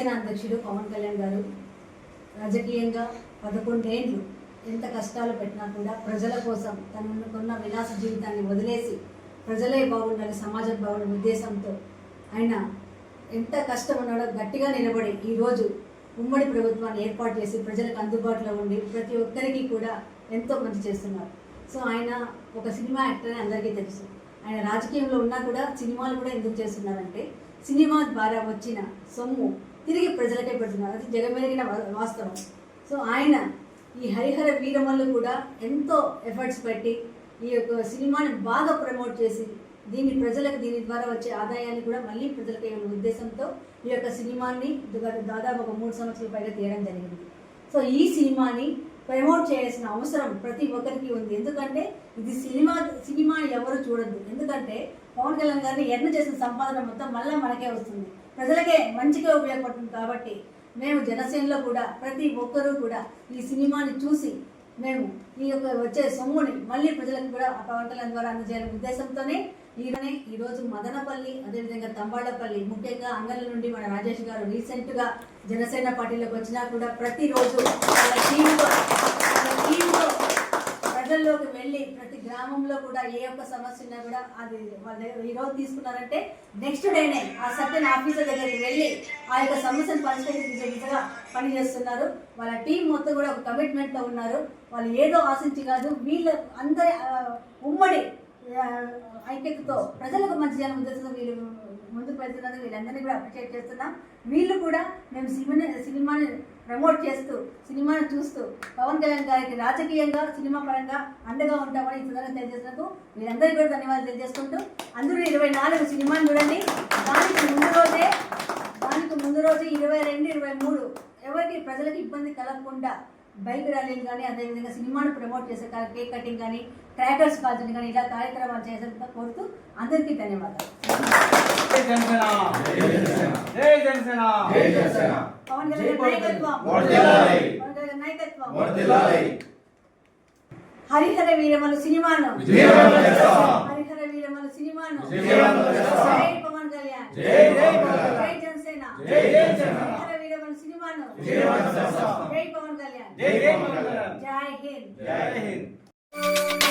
జనసేన అధ్యక్షుడు పవన్ కళ్యాణ్ గారు రాజకీయంగా పదకొండేండ్లు ఎంత కష్టాలు పెట్టినా కూడా ప్రజల కోసం తనకున్న విలాస జీవితాన్ని వదిలేసి ప్రజలే బాగుండాలి సమాజం బాగుండాలి ఉద్దేశంతో ఆయన ఎంత కష్టం ఉన్నాడో గట్టిగా నిలబడి ఈరోజు ఉమ్మడి ప్రభుత్వాన్ని ఏర్పాటు చేసి ప్రజలకు అందుబాటులో ఉండి ప్రతి ఒక్కరికి కూడా ఎంతో మంచి చేస్తున్నారు. సో ఆయన ఒక సినిమా యాక్టర్ అని అందరికీ తెలుసు. ఆయన రాజకీయంలో ఉన్నా కూడా సినిమాలు కూడా ఎందుకు చేస్తున్నారంటే సినిమా ద్వారా వచ్చిన సొమ్ము తిరిగి ప్రజలకే పెడుతున్నారు. అది జగమెరిగిన వాస్తవం. సో ఆయన ఈ హరిహర వీరమల్లు కూడా ఎంతో ఎఫర్ట్స్ పెట్టి ఈ యొక్క సినిమాని బాగా ప్రమోట్ చేసి దీన్ని ప్రజలకు దీని ద్వారా వచ్చే ఆదాయాన్ని కూడా మళ్ళీ ప్రజలకు ఉద్దేశంతో ఈ యొక్క సినిమాని దాదాపు ఒక మూడు సంవత్సరాల పైగా తీయడం జరిగింది. సో ఈ సినిమాని ప్రమోట్ చేయాల్సిన అవసరం ప్రతి ఒక్కరికి ఉంది. ఎందుకంటే ఇది సినిమా సినిమా ఎవరు చూడద్దు. ఎందుకంటే పవన్ కళ్యాణ్ గారిని ఎన్న చేసిన సంపాదన మొత్తం మళ్ళీ మనకే వస్తుంది. ప్రజలకే మంచిగా ఉపయోగపడుతుంది కాబట్టి మేము జనసేనలో కూడా ప్రతి ఒక్కరూ కూడా ఈ సినిమాని చూసి మేము ఈ యొక్క వచ్చే సొమ్ముని మళ్ళీ ప్రజలకు కూడా ఆ పవన్ ద్వారా అందజేయాలనే ఉద్దేశంతోనే ఈయననే ఈరోజు మదనపల్లి అదేవిధంగా తంబాడపల్లి ముఖ్యంగా అంగళ్ళ నుండి మన రాజేష్ గారు రీసెంట్గా జనసేన పార్టీలోకి వచ్చినా కూడా ప్రతిరోజు వాళ్ళ టీంతో వాళ్ళ టీంతో ప్రజల్లోకి వెళ్ళి ప్రతి గ్రామంలో కూడా ఏ ఒక్క సమస్య ఉన్నా కూడా అది వాళ్ళు ఈ రోజు తీసుకున్నారంటే నెక్స్ట్ డేనే ఆ సర్టన్ ఆఫీసర్ దగ్గరికి వెళ్ళి ఆ యొక్క సమస్యను పరిష్కరించే విధంగా పనిచేస్తున్నారు. వాళ్ళ టీం మొత్తం కూడా ఒక కమిట్మెంట్తో ఉన్నారు. వాళ్ళు ఏదో ఆశించి కాదు వీళ్ళ అందరి ఆ, ఐక్యతతో ప్రజలకు మంచి జనం ఉద్దేశంతో వీళ్ళు ముందుకు వెళ్తున్నందుకు వీళ్ళందరినీ కూడా అప్రిషియేట్ చేస్తున్నాం. వీళ్ళు కూడా మేము సినిమాని సినిమాని ప్రమోట్ చేస్తూ సినిమాని చూస్తూ పవన్ కళ్యాణ్ గారికి రాజకీయంగా సినిమా పరంగా అండగా ఉంటామని ఈ సందర్భంగా తెలియజేసినందుకు వీళ్ళందరికీ కూడా ధన్యవాదాలు తెలియజేసుకుంటూ అందరూ ఇరవై నాలుగు సినిమాని చూడండి. దానికి ముందు రోజే దానికి ముందు రోజు ఇరవై రెండు ఇరవై మూడు ఎవరికి ప్రజలకు ఇబ్బంది కలగకుండా బైక్ ర్యాలీలు కానీ అదేవిధంగా సినిమాను ప్రమోట్ చేసే కా- కేక్ కటింగ్ కానీ ట్రాకర్స్ కాల్చడం కానీ ఇలా కార్యక్రమాలు చేసేందుకు కోరుతూ అందరికీ ధన్యవాదాలు. పవన్ కళ్యాణ్ నాయకత్వం. హరిహర వీరమలు సినిమాను. హరిహర వీరమలు సినిమాను విజయవంతం చేస్తాం. జై పవన్ కళ్యాణ్ జై జై పవన్ కళ్యాణ్. జై జనసేన జై జనసేన. హరిహర వీరమలు సినిమాను విజయవంతం చేస్తాం. జై పవన్ కళ్యాణ్. జై జై పవన్ కళ్యాణ్. జై హింద్. జై హింద్.